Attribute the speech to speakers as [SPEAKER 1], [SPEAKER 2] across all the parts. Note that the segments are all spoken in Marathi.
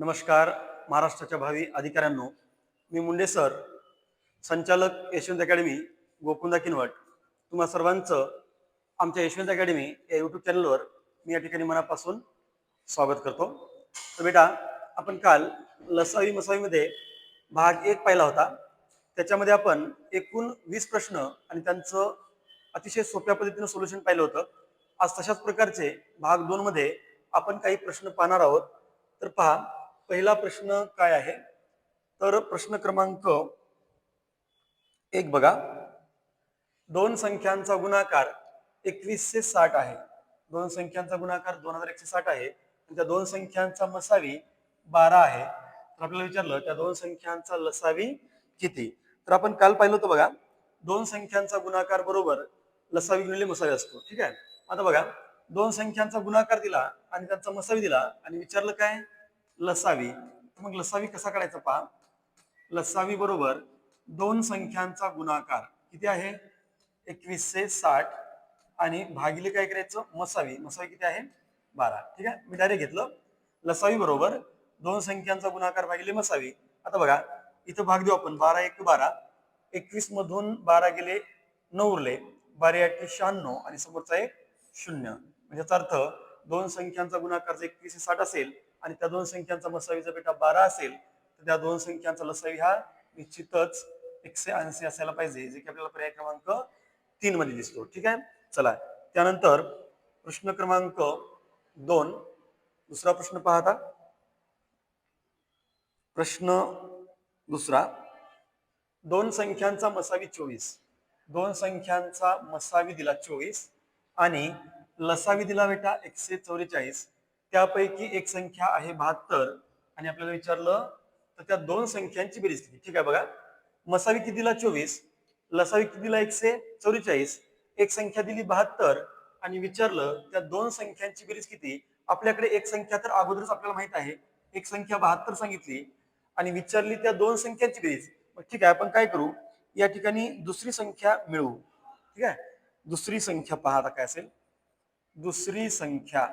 [SPEAKER 1] नमस्कार महाराष्ट्राच्या भावी अधिकाऱ्यांनो. मी मुंडे सर संचालक यशवंत अकॅडमी गोकुंदा किनवट. तुम्हा सर्वांचं आमच्या यशवंत अकॅडमी या यूट्यूब चॅनलवर मी या ठिकाणी मनापासून स्वागत करतो. तर बेटा आपण काल लसावी मसावीमध्ये भाग एक पाहिला होता. त्याच्यामध्ये आपण एकूण वीस प्रश्न आणि त्यांचं अतिशय सोप्या पद्धतीनं सोल्युशन पाहिलं होतं. आज तशाच प्रकारचे भाग दोनमध्ये आपण काही प्रश्न पाहणार आहोत. तर पहा पहिला प्रश्न काय आहे? तर प्रश्न क्रमांक एक बघा. दोन संख्यांचा गुणाकार एकवीसशे साठ आहे. दोन संख्यांचा गुणाकार दोन हजार एकशे साठ आहे. आणि त्या दोन संख्यांचा मसावी बारा आहे. तर आपल्याला विचारलं त्या दोन संख्यांचा लसावी किती? तर आपण काल पाहिलं होतं बघा. दोन संख्यांचा गुणाकार बरोबर लसावी गुणिले मसावी असतो. ठीक आहे? आता बघा. दोन संख्यांचा गुणाकार दिला आणि त्यांचा मसावी दिला आणि विचारलं काय? लसावी. तर मग लसावी कसा करायचा पहा. लसावी बरोबर दोन संख्यांचा गुणाकार किती आहे? एकवीसशे साठ आणि भागिले काय करायचं? मसावी. मसावी किती आहे? बारा. ठीक आहे? मी डायरेक्ट घेतलं. लसावी बरोबर दोन संख्यांचा गुणाकार भागिले मसावी. आता बघा इथं भाग देऊ आपण. बारा एक बारा. एकवीस मधून बारा गेले नऊ उरले. बारा आठ शहाण्णव आणि समोरचा एक शून्य. म्हणजे याचा अर्थ दोन संख्यांचा गुणाकार जर एकवीसशे साठ असेल आणि त्या दोन संख्यांचा मसावीचा बेटा बारा असेल तर त्या दोन संख्यांचा लसावी हा निश्चितच एकशे ऐंशी असायला पाहिजे जे की आपल्याला पर्याय क्रमांक तीन मध्ये दिसतो. ठीक आहे? चला. त्यानंतर प्रश्न क्रमांक दोन. दुसरा प्रश्न पाहता. प्रश्न दुसरा. दोन संख्यांचा मसावी चोवीस. दोन संख्यांचा मसावी दिला चोवीस. आणि लसावी दिला बेटा एकशे चौवेचाळीस. त्यापैकी एक संख्या आहे बहात्तर. आणि आपल्याला विचारलं तर त्या दोन संख्यांची बेरीज किती ठीक आहे बघा. मसावी कितीला? चोवीस. लसावी कितीला? एकशे चौवेचाळीस. एक संख्या दिली बहात्तर. आणि विचारलं त्या दोन संख्यांची बेरीज किती? आपल्याकडे एक संख्या तर अगोदरच आपल्याला माहीत आहे. एक संख्या बहात्तर सांगितली. आणि विचारली त्या दोन संख्यांची बेरीज. मग ठीक आहे आपण काय करू? या ठिकाणी दुसरी संख्या मिळवू. ठीक आहे? दुसरी संख्या पहा आता काय असेल. दुसरी संख्या.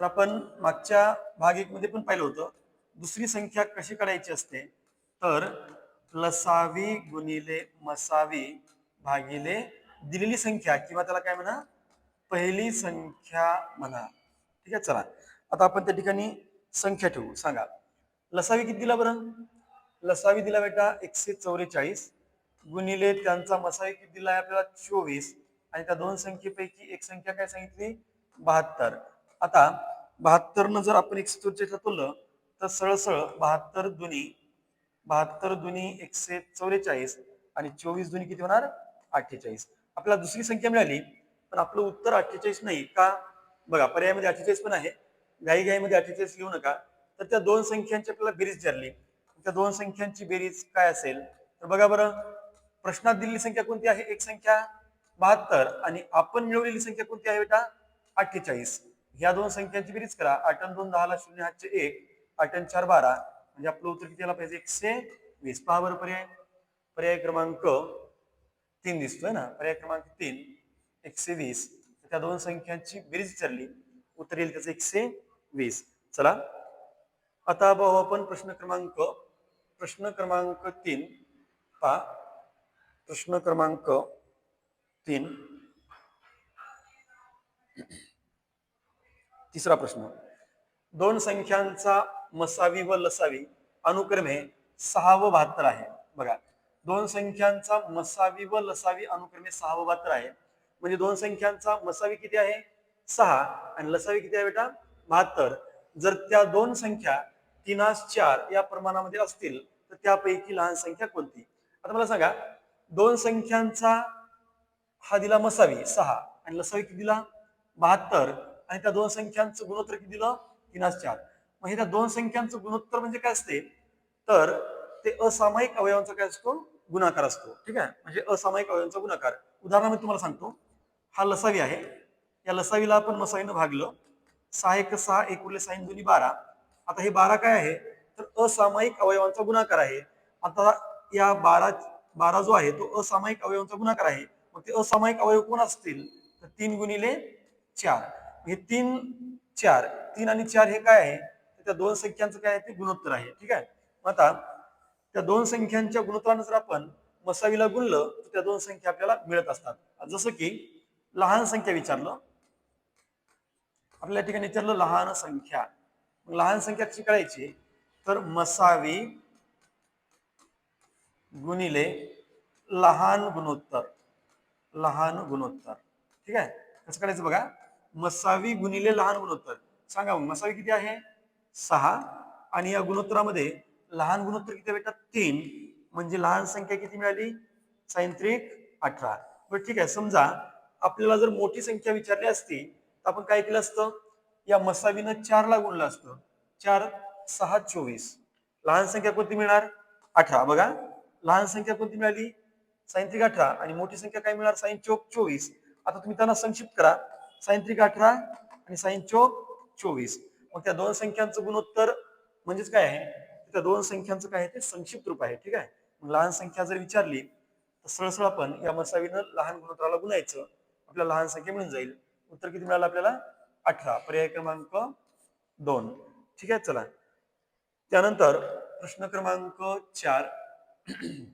[SPEAKER 1] तर आपण मागच्या भाग एक मध्ये पण पाहिलं होतं दुसरी संख्या कशी काढायची असते? तर लसावी गुणिले मसावी भागिले दिलेली संख्या किंवा त्याला काय म्हणा? पहिली संख्या म्हणा. ठीक आहे चला. आता आपण त्या ठिकाणी संख्या ठेवू. सांगा. लसावी किती दिला बरं? लसावी दिला बेटा एकशे चौवेचाळीस. गुणिले त्यांचा मसावी किती दिला आहे आपल्याला? चोवीस. आणि त्या दोन संख्येपैकी एक संख्या काय सांगितली? बहात्तर. आता बहात्तरनं जर आपण एकशे चौवेचाळीसला तोललं तर सरळ बहात्तर दुनी बहात्तर दुनी एकशे चौवेचाळीस आणि चोवीस दुनी किती होणार? अठ्ठेचाळीस. आपल्याला दुसरी संख्या मिळाली पण आपलं उत्तर अठ्ठेचाळीस नाही का? बघा पर्यायामध्ये अठ्ठेचाळीस पण आहे. घाई घाईमध्ये अठ्ठेचाळीस लिहू नका. तर त्या दोन संख्यांची आपल्याला बेरीज विचारली त्या दोन संख्यांची बेरीज काय असेल? तर बघा बरं. प्रश्नात दिलेली संख्या कोणती आहे? एक संख्या बहात्तर आणि आपण मिळवलेली संख्या कोणती आहे बेटा? अठ्ठेचाळीस. ह्या दोन संख्यांची बेरीज करा. आठन दोन दहाला शून्य हातचे एक. आठ चार बारा. म्हणजे आपलं उत्तर किती आला पाहिजे? एकशे वीस. पहा बरं पर्याय. पर्याय क्रमांक तीन दिसतोय ना? पर्याय क्रमांक तीन. एकशे वीस. त्या दोन संख्यांची बेरीज विचारली. उत्तर येईल त्याचं एकशे वीस. चला. आता भाऊ आपण प्रश्न क्रमांक. प्रश्न क्रमांक तीन. पहा. प्रश्न क्रमांक तीन. तिसरा प्रश्न. दोन संख्यांचा मसावी व लसावी अनुक्रमे सहा व बहात्तर आहे. बघा दोन संख्यांचा मसावी व लसावी अनुक्रमे सहा व बहात्तर आहे. म्हणजे दोन संख्यांचा मसावी किती आहे? सहा. आणि लसावी किती आहे बेटा? बहात्तर. जर त्या दोन संख्या तीनास चार या प्रमाणामध्ये असतील तर त्यापैकी लहान संख्या कोणती? आता मला सांगा दोन संख्यांचा हा दिला मसावी सहा. आणि लसावी किती दिला? बहात्तर. आणि त्या दोन संख्यांचं गुणोत्तर किती दिलं? तीनास चार. मग हे त्या दोन संख्यांचं गुणोत्तर म्हणजे काय असते? तर ते असामायिक अवयवांचा काय असतो? गुणाकार असतो. ठीक आहे? म्हणजे असामायिक अवयवांचा गुणाकार. उदाहरण मी तुम्हाला सांगतो. हा लसावी आहे. या लसावीला आपण मसावीनं भागलं. सहा एक सहा एक उरले साईन दोन्ही बारा. आता हे बारा काय आहे? तर असामायिक अवयवांचा गुणाकार आहे. आता या बारा बारा जो आहे तो असामायिक अवयवांचा गुणाकार आहे. मग ते असामायिक अवयव कोण असतील? तर तीन गुणिले चार. हे तीन चार. तीन आणि चार हे काय आहे? त्या दोन संख्यांचं काय आहे? ते गुणोत्तर आहे. ठीक आहे? मग आता त्या दोन संख्यांच्या गुणोत्तरानं जर आपण मसावीला गुणलं तर त्या दोन संख्या आपल्याला मिळत असतात. जसं की लहान संख्या विचारलं. आपल्या या ठिकाणी विचारलं लहान संख्या. लहान संख्या कशी करायची तर मसावी गुणिले लहान गुणोत्तर. लहान गुणोत्तर. ठीक आहे? कसं करायचं बघा? मसावी गुणिले लहान गुणोत्तर. सांगा मग मसावी किती आहे? सहा. आणि या गुणोत्तरामध्ये लहान गुणोत्तर किती भेटतात? तीन. म्हणजे लहान संख्या किती मिळाली? सायंत्रिक अठरा. बरं ठीक आहे. समजा आपल्याला जर मोठी संख्या विचारली असती तर आपण काय केलं असतं? या मसावीनं चारला गुणलं असतं. चार सहा चोवीस. लहान संख्या कोणती मिळणार? अठरा. बघा. लहान संख्या कोणती मिळाली? सायंत्रिक अठरा. आणि मोठी संख्या काय मिळणार? साइन चोक चोवीस. आता तुम्ही त्यांना संक्षिप्त करा. सायंत्रिक अठरा आणि साईन चोक चोवीस. मग त्या दोन संख्यांचं गुणोत्तर म्हणजेच काय आहे? त्या दोन संख्यांचं काय आहे? ते संक्षिप्त रूप आहे ठीक आहे? मग लहान संख्या जर विचारली तर सळसळ आपण या मसावीनं लहान गुणोत्तराला गुणायचं. आपल्याला लहान संख्या मिळून जाईल. उत्तर किती मिळालं आपल्याला? अठरा. पर्याय क्रमांक दोन. ठीक आहे चला. त्यानंतर प्रश्न क्रमांक चार.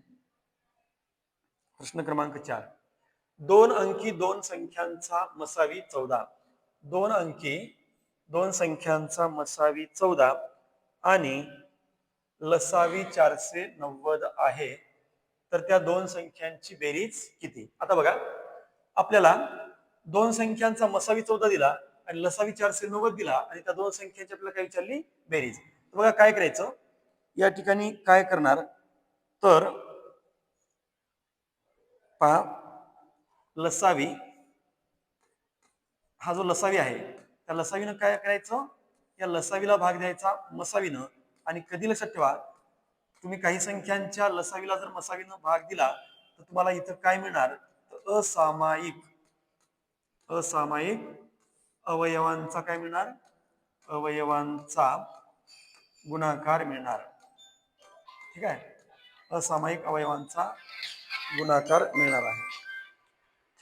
[SPEAKER 1] प्रश्न क्रमांक चार. दोन अंकी दोन संख्यांचा मसावी चौदा. दोन अंकी दोन संख्यांचा मसावी चौदा आणि लसावी चारशे नव्वद आहे. तर त्या दोन संख्यांची बेरीज किती? आता बघा. आपल्याला दोन संख्यांचा मसावी चौदा दिला आणि लसावी चारशे नव्वद दिला आणि त्या दोन संख्यांची आपल्याला काय विचारली? बेरीज. तर बघा काय करायचं? या ठिकाणी काय करणार? तर पहा. लसावी. हा जो लसावी आहे त्या लसावीनं काय करायचं? या लसावीला भाग द्यायचा मसावीनं. आणि कधी लक्षात ठेवा तुम्ही काही संख्यांच्या लसावीला जर मसावीनं भाग दिला तर तुम्हाला इथं काय मिळणार? तर असामायिक. असामायिक अवयवांचा काय मिळणार? अवयवांचा गुणाकार मिळणार. ठीक आहे? असामायिक अवयवांचा गुणाकार मिळणार आहे.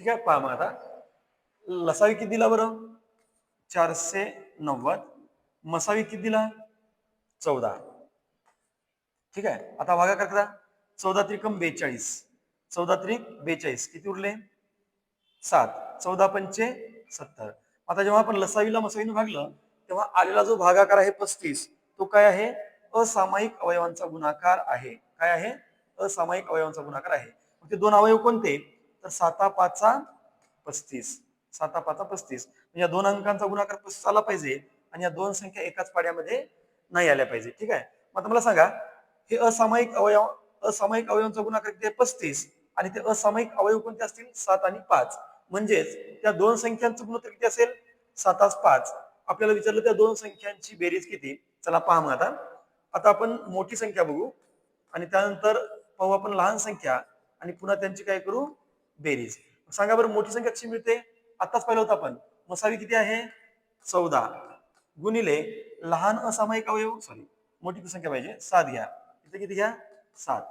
[SPEAKER 1] ठीक आहे पहा मग आता. लसावी किती दिला बरं? चारशे नव्वद. मसावी किती दिला? चौदा. ठीक आहे आता वागा करता चौदा त्रिकम बेचाळीस. चौदा त्रिक बेचाळीस. किती उरले? सात. चौदा पंचे सत्तर. आता जेव्हा आपण लसावीला मसावीनं भागलं तेव्हा आलेला जो भागाकार आहे पस्तीस तो काय आहे? असामायिक अवयवांचा गुणाकार आहे. काय आहे? असामायिक अवयवांचा गुणाकार आहे. मग ते दोन अवयव कोणते? तर साता पाचा पस्तीस. साता पाचा पस्तीस. म्हणजे या दोन अंकांचा गुणाकार पस्तीस आला पाहिजे आणि या दोन संख्या एकाच पाड्यामध्ये नाही आल्या पाहिजे. ठीक आहे? मग आता मला सांगा हे असामायिक अवयव असामायिक अवयवांचा गुणाकार किती आहे? पस्तीस. आणि ते असामायिक अवयव कोणते असतील? सात आणि पाच. म्हणजेच त्या दोन संख्यांचं गुणोत्तर किती असेल? सातास पाच. आपल्याला विचारलं त्या दोन संख्यांची बेरीज किती? चला पहा मग आता. आता आपण मोठी संख्या बघू. आणि त्यानंतर पाहू आपण लहान संख्या. आणि पुन्हा त्यांची काय करू? बेरीज सांगा बरं मोठी संख्या कशी मिळते? आताच पाहिलं होतं आपण. मसावी किती आहे? चौदा. गुणिले लहान असामायिक अवयव सॉरी मोठी संख्या पाहिजे. सात घ्या. इथे किती घ्या? सात.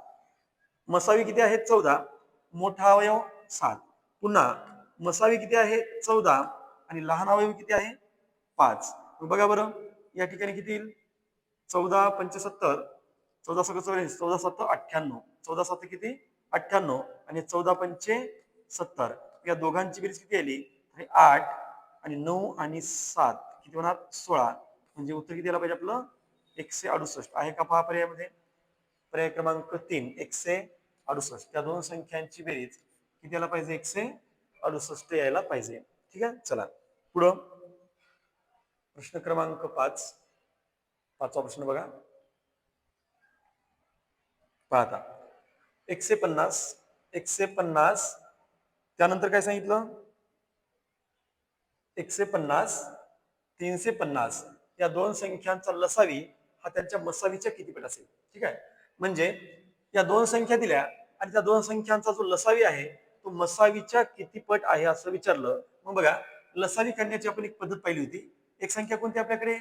[SPEAKER 1] मसावी किती आहे? चौदा. मोठा अवयव सात. पुन्हा मसावी किती आहे? चौदा. आणि लहान अवयव किती आहे? पाच. बघा बरं या ठिकाणी किती येईल? चौदा पंचसत्तर. चौदा सगळं चौऱ्याऐंशी चौदा सत्तर अठ्ठ्याण्णव. चौदा सत्तर किती? अठ्ठ्याण्णव. आणि चौदा पंचे सत्तर. या दोघांची बेरीज किती आली? आठ आणि नऊ आणि सात. किती होणार? सोळा. म्हणजे उत्तर किती आलं पाहिजे आपलं? एकशे अडुसष्ट. आहे का पहा पर्यायामध्ये? पर्याय क्रमांक तीन. एकशे अडुसष्ट. त्या दोन संख्यांची बेरीज किती यायला पाहिजे? एकशे अडुसष्ट यायला पाहिजे. ठीक आहे? चला. पुढं. प्रश्न क्रमांक पाच. पाचवा प्रश्न बघा. पाहता. एकशे पन्नास. एकशे पन्नास त्यानंतर काय सांगितलं? एकशे पन्नास तीनशे पन्नास या दोन संख्यांचा लसावी हा त्यांच्या मसावीच्या किती पट असेल. ठीक आहे? म्हणजे या दोन संख्या दिल्या आणि त्या दोन संख्यांचा जो लसावी आहे तो मसावीच्या किती पट आहे असं विचारलं. मग बघा लसावी करण्याची आपण एक पद्धत पाहिली होती. एक संख्या कोणती आपल्याकडे?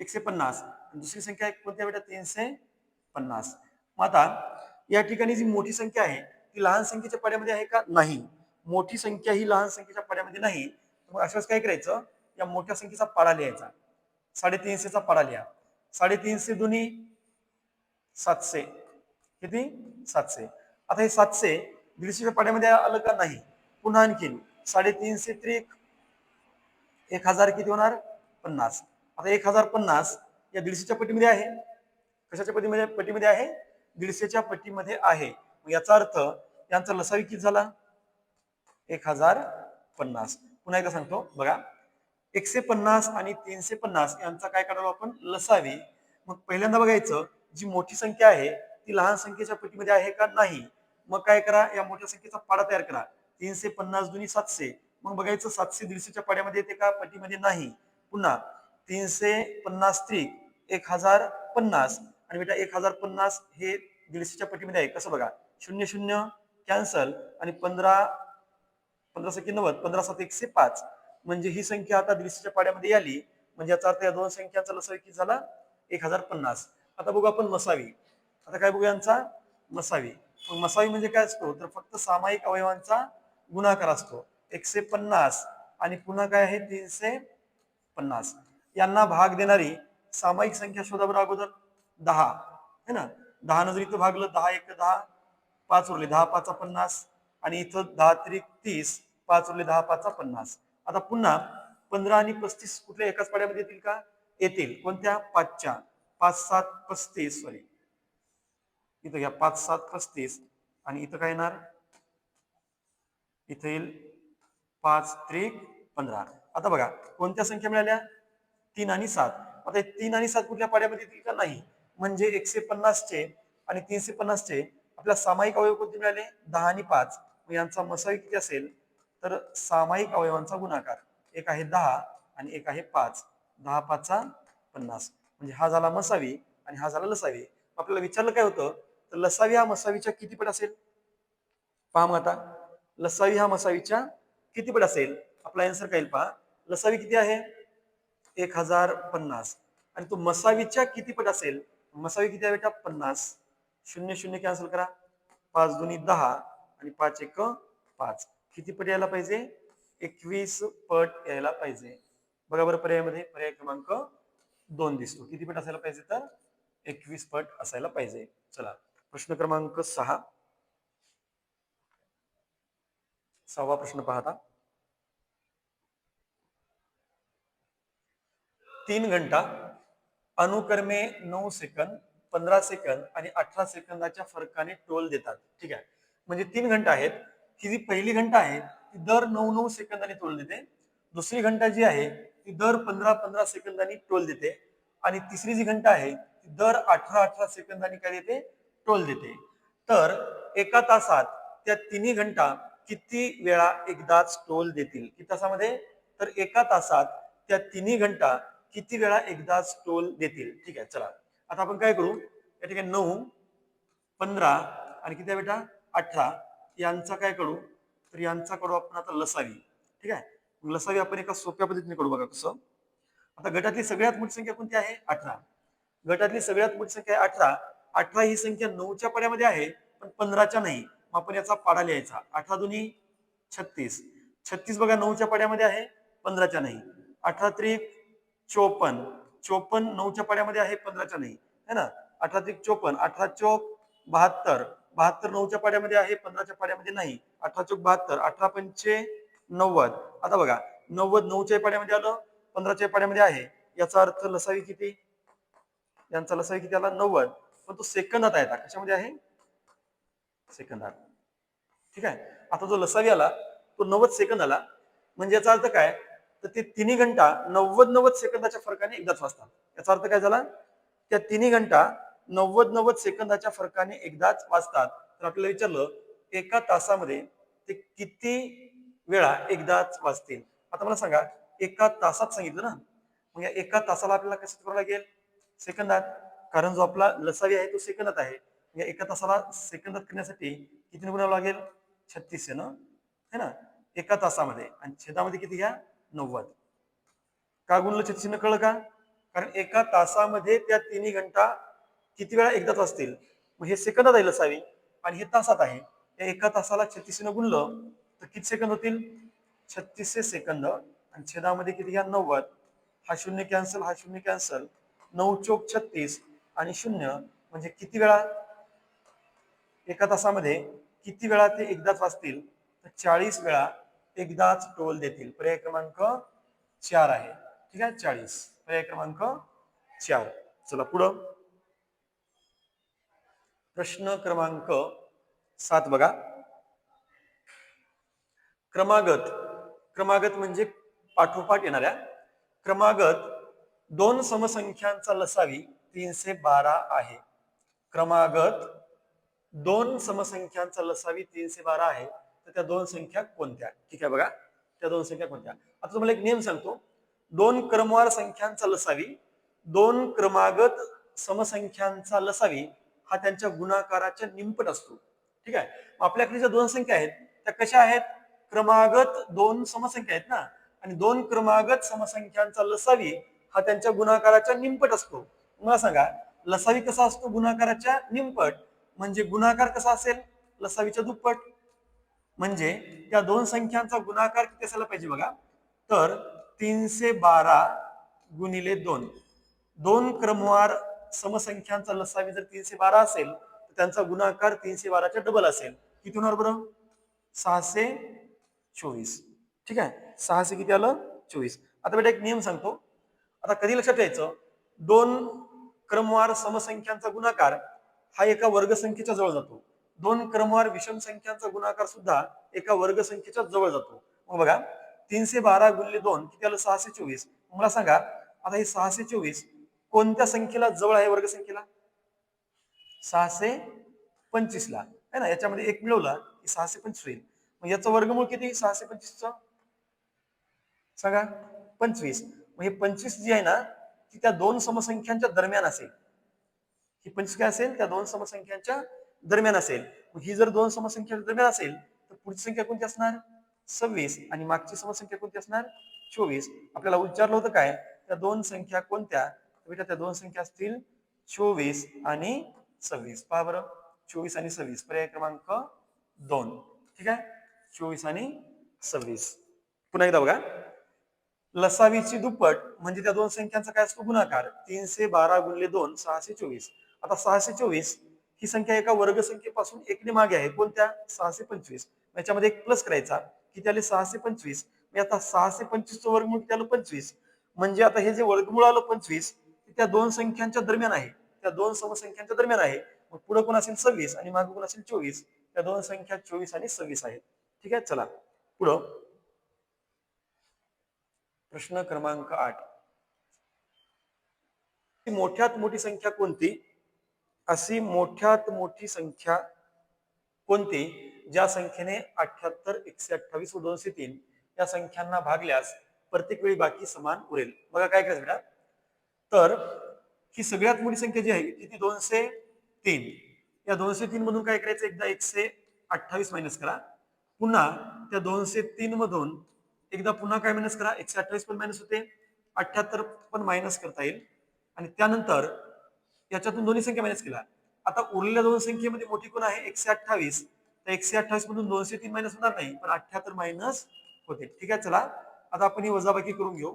[SPEAKER 1] एकशे पन्नास. दुसरी संख्या कोणती बेटा? तीनशे पन्नास. मग आता या ठिकाणी जी मोठी संख्या आहे ती लहान संख्येच्या पाड्यामध्ये आहे का? नाही. मोठी संख्या ही लहान संख्येच्या पाड्यामध्ये नाही. मग अशाच काय करायचं? या मोठ्या संख्येचा पाडा लिहायचा. साडेतीनशेचा पाडा लिहा. साडेतीनशे दोन्ही सातशे. किती? सातशे. आता हे सातशे दीडशेच्या पाड्यामध्ये आलं का नाही? पुन्हा आणखीन साडेतीनशे त्रिक एक हजार किती होणार? पन्नास. आता एक हजार पन्नास या दीडशेच्या पट्टीमध्ये आहे. कशाच्या पट्टीमध्ये पट्टीमध्ये आहे? दीडशेच्या पट्टीमध्ये आहे. याचा अर्थ यांचा लसावी किती झाला? एक हजार पन्नास. पुन्हा एकदा सांगतो बघा. एकशे पन्नास आणि तीनशे पन्नास यांचा काय काढावा आपण? लसावी. मग पहिल्यांदा बघायचं जी मोठी संख्या आहे ती लहान संख्येच्या पटीमध्ये आहे का नाही? मग काय करा या मोठ्या संख्येचा पाडा तयार करा. तीनशे पन्नास दुनी सातशे. मग बघायचं सातशे दीडशेच्या पाड्यामध्ये येते का? पटीमध्ये नाही. पुन्हा तीनशे पन्नास त्रिक एक हजार पन्नास आणि बेटा एक हजार पन्नास हे दीडशेच्या पटीमध्ये आहे. कसं बघा? शून्य शून्य कॅन्सल आणि पंधरा पंधरा सखी नव्वद पंधरा सात एकशे पाच. म्हणजे ही संख्या आता दीडशेच्या पाड्यामध्ये आली. म्हणजे याचा अर्थ या दोन संख्यांचा लसावी किती झाला एक हजार पन्नास. आता बघू आपण मसावी. आता काय बघू यांचा? मसावी. मग मसावी म्हणजे काय असतो? तर फक्त सामायिक अवयवांचा गुणाकार असतो. एकशे पन्नास आणि पुन्हा काय आहे? तीनशे पन्नास. यांना भाग देणारी सामायिक संख्या शोधावर अगोदर दहा. है ना? दहा नजर इथं भागलं दहा एक दहा पाच उरले. दहा पाचा पन्नास आणि इथं दहा त्रिक तीस. पाच उरले दहा पाचचा पन्नास. आता पुन्हा पंधरा आणि पस्तीस कुठल्या एकाच पाड्यामध्ये येतील का? येतील. कोणत्या? पाचच्या. पाच सात पस्तीस. सॉरी इथं घ्या. पाच सात पस्तीस. आणि इथं काय येणार? इथं येईल पाच त्रिक पंधरा. आता बघा. कोणत्या संख्या मिळाल्या? तीन आणि सात. आता तीन आणि सात कुठल्या पाड्यामध्ये येतील का? नाही. म्हणजे एकशे पन्नासचे आणि तीनशे पन्नासचे आपल्या सामायिक अवयव कोणते मिळाले? दहा आणि पाच. यांचा मसावी किती असेल? तर सामायिक अवयवांचा गुणाकार. एक आहे दहा आणि एक आहे पाच. दहा पाचचा पन्नास. म्हणजे हा झाला मसावी आणि हा झाला लसावी. आपल्याला विचारलं काय होतं? तर लसावी हा मसावीच्या किती पट असेल? पहा मग आता. लसावी हा मसावीच्या किती पट असेल? आपला आन्सर काय पहा? लसावी किती आहे? एक हजार पन्नास. आणि तो मसावीच्या किती पट असेल? मसावी किती आहे बेटा? पन्नास. शून्य शून्य कॅन्सल करा. पाच दोन्ही दहा आणि पाच एक पाच. किती पट यायला पाहिजे? एकवीस पट यायला पाहिजे. बघा बरं पर्यायामध्ये पर्याय क्रमांक दोन दिसतो. किती पट असायला पाहिजे तर? एकवीस पट असायला पाहिजे. चला प्रश्न क्रमांक सहा. सहावा प्रश्न पाहता. तीन घंटा अनुक्रमे नऊ सेकंद पंधरा सेकंद आणि अठरा सेकंदाच्या फरकाने टोल देतात. ठीक आहे? म्हणजे तीन घंटा आहेत. ही जी पहिली घंटा आहे ती दर नऊ नऊ सेकंदांनी टोल देते. दुसरी घंटा जी आहे ती दर पंधरा पंधरा सेकंदांनी टोल देते. आणि तिसरी जी घंटा आहे ती दर अठरा अठरा सेकंदांनी काय देते? टोल देते. तर एका तासात त्या तिन्ही घंटा किती वेळा एकदाच टोल देतील? किती तासामध्ये? तर एका तासात त्या तिन्ही घंटा किती वेळा एकदाच टोल देतील? ठीक आहे चला. आता आपण काय करू? या ठिकाणी नऊ पंधरा आणि किती बेटा? अठरा. यांचा काय करू? तर यांचा करू आपण आता लसावी. ठीक आहे? लसावी आपण एका सोप्या पद्धतीने करू बघा कसं. आता गटातली सगळ्यात मोठी संख्या कोणती आहे? अठरा. गटातली सगळ्यात मोठी संख्या आहे अठरा. अठरा ही संख्या नऊच्या पाड्यामध्ये आहे पण पंधराच्या नाही. मग आपण याचा पाडा लिहायचा. अठरा दोन्ही छत्तीस. छत्तीस बघा नऊच्या पाड्यामध्ये आहे पंधराच्या नाही. अठरा त्रिक चोपन्न. चोपन्न नऊच्या पाड्यामध्ये आहे पंधराच्या नाही. है ना? अठरा त्रिक चोपन्न. अठरा चौक बहात्तर. बहात्तर नऊच्या पाड्यामध्ये आहे पंधराच्या पाड्यामध्ये नाही. अठरा चौक बहात्तर अठरा पंचे नव्वद. आता बघा नव्वद नऊच्या पाड्यामध्ये आलं पंधराच्या पाड्यामध्ये आहे. याचा अर्थ लसावी किती? यांचा लसावी किती आला? नव्वद. पण तो सेकंदात आहे. आता कशामध्ये आहे? सेकंदात. ठीक आहे? आता जो लसावी आला तो नव्वद सेकंद आला. म्हणजे याचा अर्थ काय? तर ते तिन्ही घंटा नव्वद नव्वद सेकंदाच्या फरकाने एकदाच वाचतात. याचा अर्थ काय झाला? त्या तिन्ही घंटा नव्वद नव्वद सेकंदाच्या फरकाने एकदाच वाचतात. तर आपल्याला विचारलं एका तासामध्ये ते किती वेळा एकदाच वाचतील? आता मला सांगा एका तासात सांगितलं ना मग या एका तासाला आपल्याला कसं करावं लागेल? सेकंदात कारण जो आपला लसावी आहे तो सेकंदात आहे. या एका तासाला सेकंदात करण्यासाठी किती गुणावं लागेल? छत्तीस ना? है ना? एका तासामध्ये. आणि छेदामध्ये किती घ्या? नव्वद. का गुणलं छत्तीसनं कळलं का? कारण एका तासामध्ये त्या तिन्ही घंटा किती वेळा एकदाच असतील. मग हे सेकंदात आहे लसावी आणि हे तासात आहे. या एका तासाला छत्तीसनं गुणलं तर किती सेकंद होतील? छत्तीसशे सेकंद. आणि छेदामध्ये किती? घ्या नव्वद. हा शून्य कॅन्सल हा शून्य कॅन्सल नऊ चोक छत्तीस आणि शून्य म्हणजे किती वेळा? एका तासामध्ये किती वेळा ते एकदाच वाचतील? तर चाळीस वेळा एकदाच टोल देतील. पर्याय क्रमांक चार आहे. ठीक आहे? चाळीस. पर्याय क्रमांक चार. चला पुढं. प्रश्न क्रमांक सात बघा. क्रमागत क्रमागत म्हणजे पाठोपाठ येणाऱ्या. क्रमागत दोन समसंख्यांचा लसावी तीनशे बारा आहे. क्रमागत दोन समसंख्यांचा लसावी तीनशे बारा आहे. तर त्या दोन संख्या कोणत्या? ठीक आहे बघा. त्या दोन संख्या कोणत्या? आता तुम्हाला एक नियम सांगतो. दोन क्रमवार संख्यांचा लसावी दोन क्रमागत समसंख्यांचा लसावी हा त्यांच्या गुणाकाराच्या निमपट असतो ठीक आहे? आपल्याकडे ज्या दोन संख्या आहेत त्या कशा आहेत? क्रमागत दोन समसंख्या आहेत ना? आणि दोन क्रमागत समसंख्यांचा लसावी हा त्यांच्या गुणाकाराच्या निमपट असतो. मला सांगा लसावी कसा असतो गुणाकाराच्या निमपट? म्हणजे गुणाकार कसा असेल? लसावीच्या दुप्पट. म्हणजे या दोन संख्यांचा गुणाकार किती असायला पाहिजे बघा? तर तीनशे बारा गुणिले दोन. दोन क्रमवार समसंख्यांचा लसावी जर तीनशे बारा असेल तर त्यांचा गुणाकार तीनशे बाराच्या डबल असेल. किती होणार बरं? सहाशे चोवीस. ठीक आहे? सहाशे किती आलं? चोवीस. आता बेटा एक नियम सांगतो. आता कधी लक्षात ठेवायचं दोन क्रमवार समसंख्यांचा गुणाकार हा एका वर्गसंख्येच्या जवळ जातो. दोन क्रमवार विषम संख्यांचा गुणाकार सुद्धा एका वर्गसंख्येच्या जवळ जातो. मग बघा तीनशे बारा गुल्ले दोन किती आलं? सहाशे चोवीस. मला सांगा आता हे सहाशे चोवीस कोणत्या संख्येला जवळ आहे वर्गसंख्येला? सहाशे पंचवीस ला आहे ना? याच्यामध्ये एक मिळवला की सहाशे पंचवीस होईल. मग याचं वर्गमूळ किती? सहाशे पंचवीसचं? सांगा. पंचवीस. मग हे पंचवीस जी आहे ना ती त्या दोन समसंख्यांच्या दरम्यान असेल. ही पंचवीस काय असेल? त्या दोन समसंख्यांच्या दरम्यान असेल. मग ही जर दोन समसंख्यांच्या दरम्यान असेल तर पुढची संख्या कोणती असणार? सव्वीस. आणि मागची समसंख्या कोणती असणार? चोवीस. आपल्याला विचारलं होतं काय? त्या दोन संख्या कोणत्या? बेटा त्या दोन संख्या असतील चोवीस आणि सव्वीस. पहा बरं. चोवीस आणि सव्वीस. पर्याय क्रमांक दोन. ठीक आहे? चोवीस आणि सव्वीस. पुन्हा एकदा बघा. लसावीची दुप्पट म्हणजे त्या दोन संख्यांचा काय असतो? गुणाकार. तीनशे बारा गुणले दोन सहाशे चोवीस. आता सहाशे चोवीस ही संख्या एका वर्गसंख्येपासून एकने मागे आहे. कोणत्या? सहाशे पंचवीस. याच्यामध्ये एक प्लस करायचा. किती आले? सहाशे पंचवीस. आता सहाशे पंचवीसचं वर्गमूळ किती आलं पंचवीस. म्हणजे आता हे जे वर्गमूळ आलं पंचवीस त्या दोन संख्यांच्या दरम्यान आहे. त्या दोन समसंख्यांच्या दरम्यान आहे. मग पुढे कोण असेल? सव्वीस आणि मागे कोण असेल? चोवीस. त्या दोन संख्या चोवीस आणि सव्वीस आहेत. ठीक आहे? चला. पुढं. प्रश्न क्रमांक आठ. मोठ्यात मोठी संख्या कोणती? अशी मोठ्यात मोठी संख्या कोणती? ज्या संख्येने अठ्याहत्तर एकशे अठ्ठावीस व दोनशे तीन या संख्यांना भागल्यास प्रत्येक वेळी बाकी समान उरेल. बघा काय करायचं बेटा? तर ही सगळ्यात मोठी संख्या जी आहे ती दोनशे तीन. या दोनशे तीन मधून काय करायचं? एकदा एकशे अठ्ठावीस मायनस करा. पुन्हा त्या दोनशे तीन मधून एकदा पुन्हा काय मायनस करा? एकशे अठ्ठावीस पण मायनस होते. अठ्याहत्तर पण मायनस करता येईल. आणि त्यानंतर याच्यातून दोन्ही संख्या मायनस केला आता उरलेल्या दोन संख्येमध्ये मोठी कोण आहे? एकशे अठ्ठावीस. तर एकशे अठ्ठावीस मधून दोनशे तीन मायनस होणार नाही पण अठ्याहत्तर मायनस होते. ठीक आहे चला. आता आपण ही वजाबाकी करून घेऊ.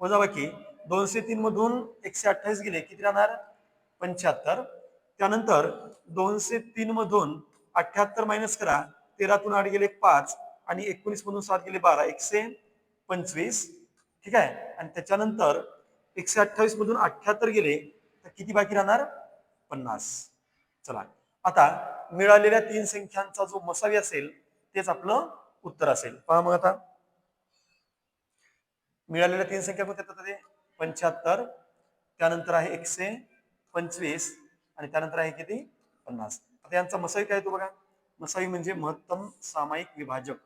[SPEAKER 1] वजाबाकी दोनशे तीन मधून एकशे अठ्ठावीस गेले. किती राहणार? पंच्याहत्तर. त्यानंतर दोनशे तीन मधून अठ्याहत्तर मायनस करा. तेरातून आठ गेले पाच आणि एकोणीस मधून सात गेले बारा. एकशे पंचवीस. ठीक आहे? आणि त्याच्यानंतर एकशे अठ्ठावीस मधून अठ्याहत्तर गेले. तर किती बाकी राहणार? पन्नास. चला. आता मिळालेल्या तीन संख्यांचा जो मसावी असेल तेच आपलं उत्तर असेल. पहा मग आता. मिळालेल्या तीन संख्या कोणत्या ते? पंच्याहत्तर त्यानंतर आहे एकशे पंचवीस आणि त्यानंतर आहे किती? पन्नास. आता यांचा मसावी काय येतो बघा? मसावी म्हणजे महत्तम सामायिक विभाजक.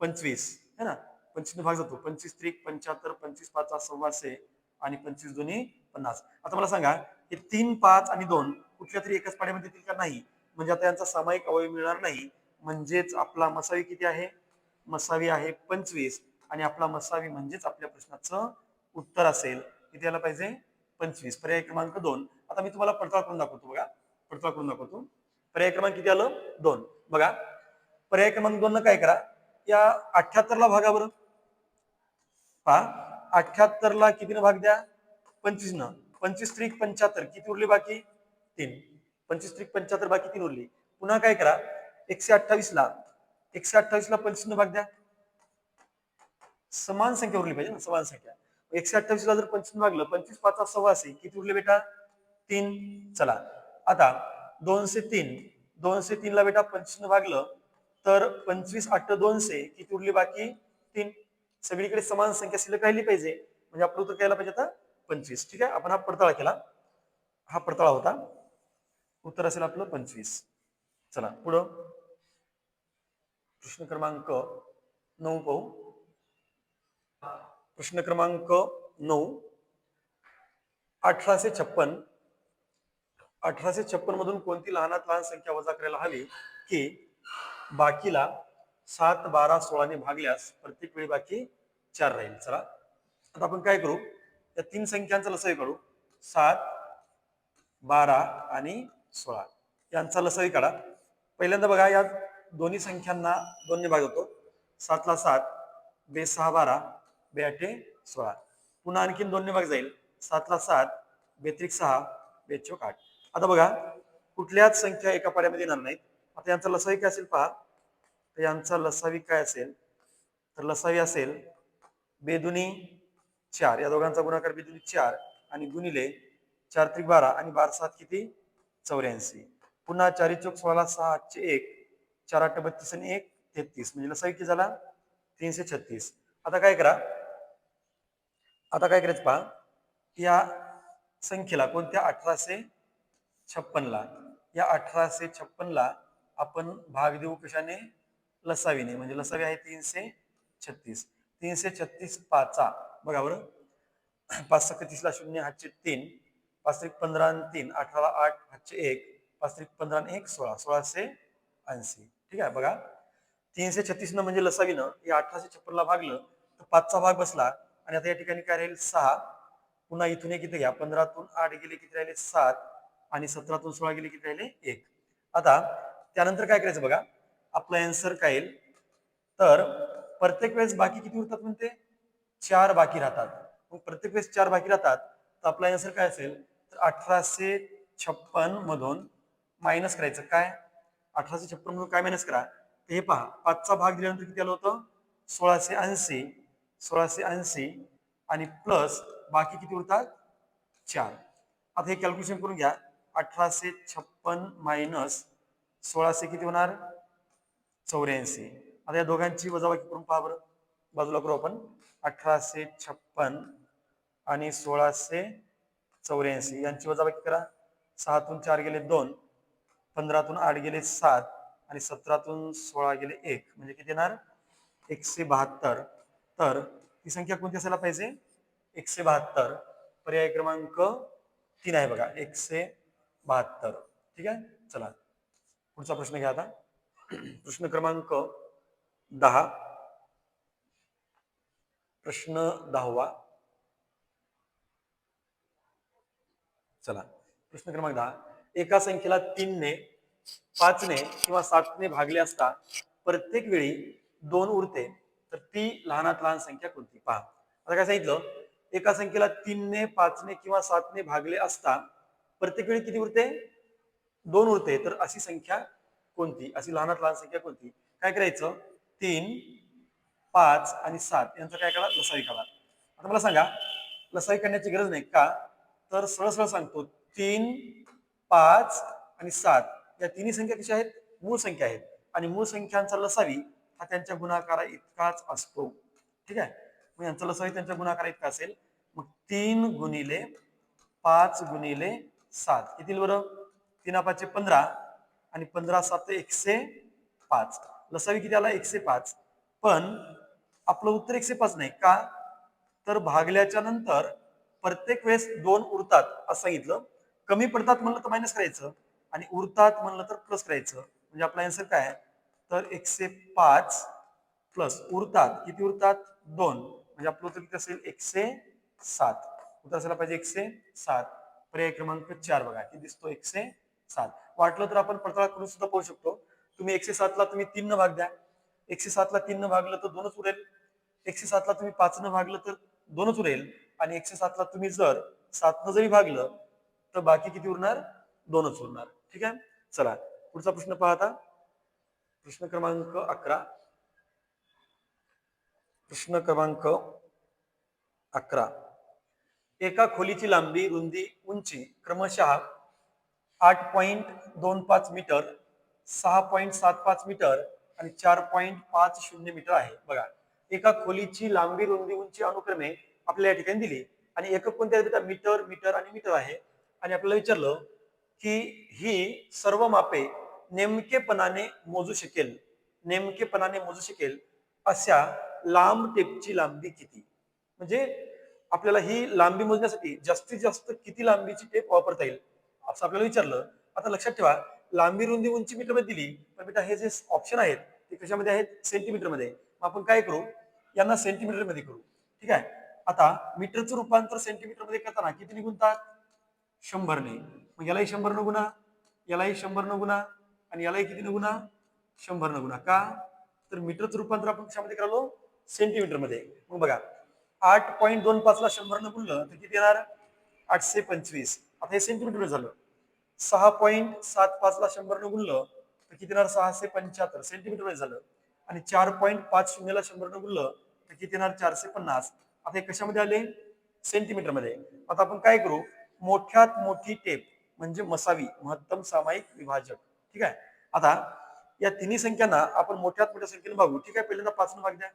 [SPEAKER 1] पंचवीस. है ना? पंचवीस भाग जातो. पंचवीस त्रिक पंच्याहत्तर पंचवीस पाच सव्वाशे आणि पंचवीस दोन्ही पन्नास. आता मला सांगा हे तीन पाच आणि दोन कुठल्या तरी एकाच पाण्यामध्ये येतील का नाही? म्हणजे आता यांचा सामायिक अवयव मिळणार नाही. म्हणजेच आपला मसावी किती आहे? मसावी आहे पंचवीस. आणि आपला मसावी म्हणजेच आपल्या प्रश्नाचं उत्तर असेल किती यायला पाहिजे? पंचवीस. पर्याय क्रमांक दोन. आता मी तुम्हाला पडताळ करून दाखवतो बघा. पडताळ करून दाखवतो. पर्याय क्रमांक किती आलं? दोन. बघा. पर्याय क्रमांक दोन काय करा? या अठ्याहत्तरला भागावर भागा बरं. पहा. अठ्याहत्तरला कितीनं भाग द्या? पंचवीस न. पंचवीस त्रिक पंच्याहत्तर. किती उरली बाकी? तीन. पंचवीस त्रिक पंच्याहत्तर बाकी तीन उरली. पुन्हा काय करा? एकशे अठ्ठावीस ला. एकशे अठ्ठावीस ला पंचवीस न भाग द्या. समान संख्या उरली पाहिजे ना समान संख्या. एकशे अठ्ठावीस ला जर पंचवीस भागलं पंचवीस पाच सव्वाशे किती उरले बेटा? तीन. चला. आता दोनशे तीन. दोनशे तीन ला बेटा पंचवीस भागलं तर पंचवीस अठ्ठ दोनशे. किती उरली बाकी? तीन. सगळीकडे समान संख्या शिल्लक राहिली पाहिजे. म्हणजे आपलं उत्तर द्यायला पाहिजे आता पंचवीस. ठीक आहे? आपण हा पडताळा केला. हा पडताळा होता. उत्तर असेल आपलं पंचवीस. चला पुढं. प्रश्न क्रमांक नऊ पाहू. प्रश्न क्रमांक नऊ. अठराशे छप्पन. अठराशे छप्पन मधून कोणती लहानात लहान संख्या वजा करायला हवी? की. बाकीला सात बारा सोळाने भागल्यास प्रत्येक वेळी बाकी चार राहील. चला. आता आपण काय करू? या तीन संख्यांचा लसही काढू. सात बारा आणि सोळा. यांचा लसही काढा. पहिल्यांदा बघा या दोन्ही संख्यांना दोन्ही भाग होतो. सातला सात बे सहा बारा बे आठे सोळा. पुन्हा आणखीन दोन भाग जाईल. सातला सात बेत्रिक सहा बेचोक आठ. आता बघा कुठल्याच संख्या एका पाड्यामध्ये येणार नाहीत. आता यांचा लसावी काय असेल पहा. तर यांचा लसावी काय असेल? तर लसावी असेल बेदुनी चार. या दोघांचा गुणाकार बेदुनी चार आणि गुणिले चार त्रिक बारा आणि बारा सात किती? चौऱ्याऐंशी. पुन्हा चारी चौक सोळा सहा आठशे एक चार आठ बत्तीस आणि एक तेहतीस. म्हणजे लसावी किती झाला? तीनशे छत्तीस. आता काय करा? आता काय करायचं पहा या संख्येला कोणत्या अठराशे छप्पनला या अठराशे छप्पनला आपण भाग देऊ कशाने? लसावीने. म्हणजे लसावी आहे तीनशे छत्तीस. तीनशे छत्तीस पाचा. बघा बरं. पाच सत्तीसला शून्य हातचे तीन. पाच त्रिक पंधरा आणि तीन. अठराला आठ हातचे एक. पाच त्रिक पंधरा आणि एक सोळा. सोळाशे ऐंशी. ठीक आहे बघा. तीनशे छत्तीस न म्हणजे लसावीनं या अठराशे छप्पनला भागलं तर पाचचा भाग बसला. आणि आता या ठिकाणी काय राहील? सहा पुन्हा इथून एक इथे घ्या. पंधरातून आठ गेले किती राहिले सात आणि सतरातून सोळा गेले किती राहिले एक. आता त्यानंतर काय करायचं बघा? आपला अँसर काय येईल? तर प्रत्येक वेळेस बाकी किती उरतात म्हणते? चार बाकी राहतात. मग प्रत्येक वेळेस चार बाकी राहतात तर आपला अँसर काय असेल? तर अठराशे छप्पन मधून मायनस करायचं. काय? अठराशे छप्पन मधून काय मायनस करा? हे पहा. पाचचा भाग दिल्यानंतर किती आलं होतं? सोळाशे ऐंशी. सोळाशे ऐंशी आणि प्लस बाकी किती उरतात? चार. आता हे कॅल्क्युलेशन करून घ्या. अठराशे छप्पन मायनस सोळाशे किती होणार? चौऱ्याऐंशी. आता या दोघांची वजाबाकी करून पहा बरं. बाजूला करू आपण. अठराशे छप्पन आणि सोळाशे चौऱ्याऐंशी. यांची वजाबाकी करा. सहातून चार गेले दोन. पंधरातून आठ गेले सात. आणि सतरातून सोळा गेले एक. म्हणजे किती येणार? एकशे बहात्तर. तर ही संख्या कोणती असायला पाहिजे? एकशे बहात्तर. पर्याय क्रमांक तीन आहे बघा. एकशे बहात्तर. ठीक आहे? चला. पुढचा प्रश्न घ्या आता. प्रश्न क्रमांक दहा. प्रश्न दहावा. चला. प्रश्न क्रमांक दहा. एका संख्येला तीनने पाचने किंवा सातने भागले असता प्रत्येक वेळी दोन उरते. तर ती लहानात लहान संख्या कोणती? पहा. आता काय सांगितलं? एका संख्येला तीनने पाचने किंवा सातने भागले असता प्रत्येक वेळी किती उरते? दोन उरते. तर अशी संख्या कोणती? अशी लहानात लहान संख्या कोणती? काय करायचं? तीन पाच आणि सात यांचा काय करा लसाई करा आता मला सांगा लसाई करण्याची गरज नाही का? तर सरळ सरळ सांगतो. तीन पाच आणि सात या तिन्ही संख्या कशा आहेत? मूळ संख्या आहेत. आणि मूळ संख्यांचा लसावी हा त्यांच्या गुणाकारा इतकाच असतो. ठीक आहे? मग यांचा लसावी त्यांच्या गुणाकारा इतका असेल. मग तीन गुणिले पाच गुणिले सात. किती बरं? तीन पाचशे पंधरा आणि पंधरा सात एकशे पाच. लसावी किती आला? एकशे पाच. पण आपलं उत्तर एकशे पाच नाही. का? तर भागल्याच्या नंतर प्रत्येक वेळेस दोन उरतात असं सांगितलं. कमी पडतात म्हणलं तर मायनस करायचं आणि उरतात म्हणलं तर प्लस करायचं. म्हणजे आपला आन्सर काय आहे? तर एकशे पाच प्लस उरतात. किती उरतात? दोन. म्हणजे आपलं उत्तर किती असेल? एकशे सात. उत्तर असायला पाहिजे एकशे सात. पर्याय क्रमांक चार बघा. किती दिसतो? एकशे सात. वाटलं तर आपण पडताळा करून सुद्धा पाहू शकतो. तुम्ही एकशे सातला तुम्ही तीन न भाग द्या एकशे सातला तीन न भागलं तर दोनच उरेल. एकशे सातला तुम्ही पाच न भागलं तर दोनच उरेल. आणि एकशे सातला तुम्ही जर सातनं जरी भागलं तर बाकी किती उरणार? दोनच उरणार. ठीक आहे? चला. पुढचा प्रश्न पाहता. प्रश्न क्रमांक अकरा. प्रश्न क्रमांक अकरा. एका खोलीची लांबी रुंदी उंची क्रमशः आठ पॉइंट दोन पाच मीटर सहा पॉईंट सात पाच मीटर आणि चार पॉईंट पाच शून्य मीटर आहे. बघा एका खोलीची लांबी रुंदी उंची अनुक्रमे आपल्याला या ठिकाणी दिली. आणि एकक कोणत्या मीटर मीटर आणि मीटर आहे. आणि आपल्याला विचारलं की ही सर्व मापे नेमकेपणाने मोजू शकेल नेमकेपणाने मोजू शकेल अशा लांब टेपची लांबी किती? म्हणजे आपल्याला ही लांबी मोजण्यासाठी जास्तीत जास्त किती लांबीची टेप वापरता येईल? असं आपल्याला विचारलं. आता लक्षात ठेवा लांबी रुंदी उंची मीटरमध्ये दिली पण बेटा हे जे ऑप्शन आहेत ते कशामध्ये आहेत? सेंटीमीटरमध्ये मग आपण काय करू? यांना सेंटीमीटरमध्ये करू. ठीक आहे? आता मीटरचं रूपांतर सेंटीमीटरमध्ये करताना किती निघूनतात शंभरने. मग यालाही शंभर न गुणा यालाही शंभर न गुणा. आणि यालाही किती न गुणा शंभर न गुणा का? तर मीटरचं रूपांतर आपण कशामध्ये करालो? सेंटीमीटरमध्ये. मग बघा आठ पॉईंट दोन पाचला शंभर न गुणलं तर किती येणार? आठशे पंचवीस. आता हे सेंटीमीटर झालं. सहा पॉईंट सात पाचला शंभर न गुणलं तर किती येणार? सहाशे पंच्याहत्तर. सेंटीमीटर झालं. आणि चार पॉईंट पाच शून्यला शंभर न गुणलं तर किती येणार? चारशे पन्नास. आता हे कशामध्ये आले? सेंटीमीटरमध्ये. आता आपण काय करू? मोठ्यात मोठी टेप म्हणजे मसावी महत्तम सामायिक विभाजक. ठीक आहे? आता या तिन्ही संख्यांना आपण मोठ्यात मोठ्या संख्येने भागू ठीक आहे? पहिल्यांदा पाच भाग द्या.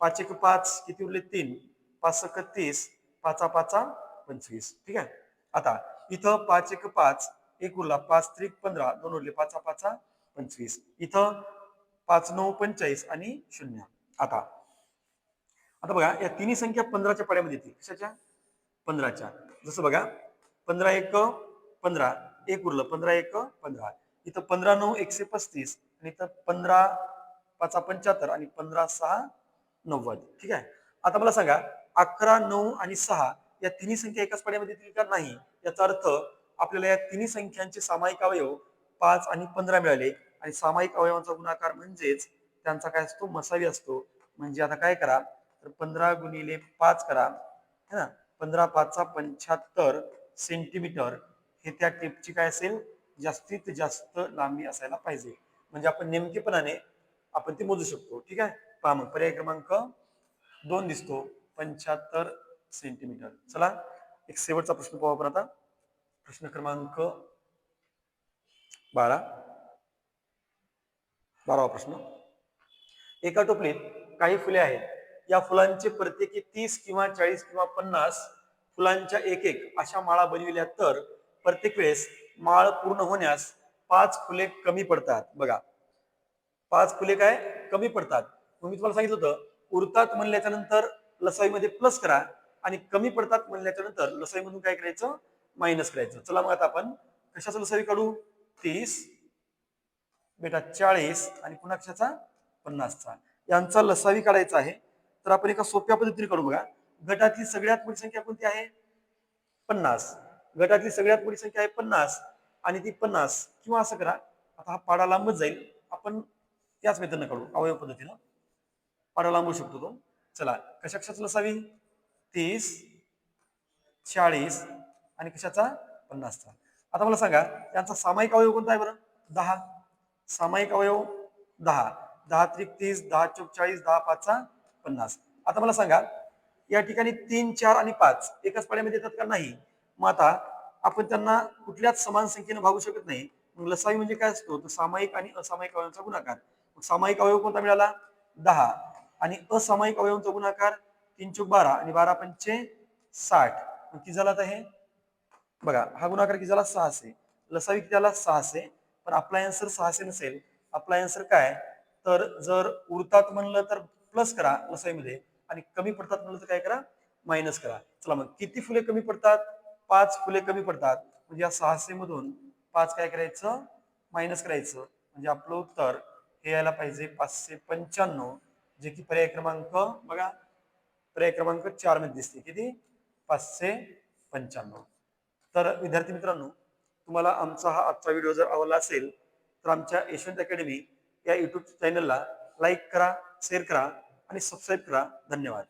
[SPEAKER 1] पाच एक पाच किती उरले? तीन. पाच सक तीस पाचा पाचा पंचवीस. ठीक आहे? आता इथं पाच एक पाच एक उरला पाच त्रिक पंधरा दोन उरले पाचा पाचा पंचवीस. इथं पाच नऊ पंचेचाळीस आणि शून्य. आता आता बघा या तिन्ही संख्या पंधराच्या पाड्यामध्ये येतील. कशाच्या? पंधराच्या. जसं बघा पंधरा एक पंधरा. एक उरलं पंधरा एक पंधरा. इथं पंधरा नऊ एकशे पस्तीस आणि इथं पंधरा पाचा पंच्याहत्तर आणि पंधरा सहा नव्वद. ठीक आहे? आता मला सांगा अकरा नऊ आणि सहा या तिन्ही संख्या एकाच पाण्यामध्ये येतील का? नाही. याचा अर्थ आपल्याला या तिन्ही संख्यांचे सामायिक अवयव पाच आणि पंधरा मिळाले. आणि सामायिक अवयवांचा गुणाकार म्हणजेच त्यांचा काय असतो? मसावी असतो. म्हणजे आता काय करा? तर पंधरा गुणिले पाच करा. है ना? पंधरा पाचचा पंच्याहत्तर सेंटीमीटर. हे त्या टेपची काय असेल? जास्तीत जास्त लांबी असायला पाहिजे. म्हणजे आपण नेमकेपणाने आपण ते मोजू शकतो. ठीक आहे? पहा मग पर्याय क्रमांक दोन दिसतो. पंच्याहत्तर सेंटीमीटर चला एक शेवटचा प्रश्न पाहू आपण आता. प्रश्न क्रमांक बारा. बारावा प्रश्न. एका टोपलीत काही फुले आहेत. या फुलांचे प्रत्येकी तीस किंवा चाळीस किंवा पन्नास फुलांच्या एक एक अशा माळा बनविल्या तर प्रत्येक वेळेस माळ पूर्ण होण्यास पाच फुले कमी पडतात. बघा. पाच फुले काय? कमी पडतात. मग मी तुम्हाला सांगितलं होतं उरतात म्हणल्याच्या नंतर लसाईमध्ये प्लस करा आणि कमी पडतात म्हणल्याच्या नंतर लसाईमधून काय करायचं? मायनस करायचं. चला मग आता आपण कशाचं लसाई काढू? तीस बेटा चाळीस आणि पुन्हा कशाचा? पन्नासचा. यांचा लसावी काढायचा आहे. तर आपण एका सोप्या पद्धतीने काढू बघा. गटातली सगळ्यात मोठी संख्या कोणती आहे? पन्नास. गटातली सगळ्यात मोठी संख्या आहे पन्नास. आणि ती पन्नास किंवा असं करा आता हा पाडा लांबच जाईल. आपण त्याच मेथडनं काढू अवयव पद्धतीनं. पाडा लांबू शकतो तो. चला कशा कशाच लसावी तीस चाळीस आणि कशाचा? पन्नासचा. आता मला सांगा त्यांचा सामायिक अवयव कोणता आहे बरं? दहा. सामायिक अवयव दहा. दहा त्रिक तीस दहा चौक चाळीस दहा पाचचा पन्नास. आता मला सांगा या ठिकाणी तीन चार आणि पाच एकाच पाड्यामध्ये येतात का नाही? मग आता आपण त्यांना कुठल्याच समान संख्येने भागू शकत नाही. मग लसावी म्हणजे काय असतो? तर सामायिक आणि असामायिक अवयवांचा गुणाकार. मग सामायिक अवयव कोणता मिळाला? दहा. आणि असामायिक अवयवांचा गुणाकार तीन चौक बारा आणि बारा पंचे साठ. मग किती झाला आता हे? बघा हा गुणाकार किती झाला? सहाशे. लसावी किती झाला? सहाशे. पण आपला आन्सर सहाशे नसेल. आपला आन्सर काय? तर जर उरतात म्हणलं तर प्लस करा लसाईमध्ये आणि कमी पडतात म्हणलं तर काय करा? मायनस करा. चला मग किती फुले कमी पडतात? पाच फुले कमी पडतात. म्हणजे या सहाशे मधून पाच काय करायचं? मायनस करायचं. म्हणजे आपलं उत्तर हे यायला पाहिजे पाचशे पंच्याण्णव जे की पर्याय क्रमांक बघा. पर्याय क्रमांक चारमध्ये दिसते. किती? पाचशे पंच्याण्णव. तर विद्यार्थी मित्रांनो तुम्हाला आमचा हा आजचा व्हिडिओ जर आवडला असेल तर आमच्या यशवंत अकॅडमी या युट्यूब चॅनलला लाईक करा शेअर करा आणि सबस्क्राईब करा. धन्यवाद.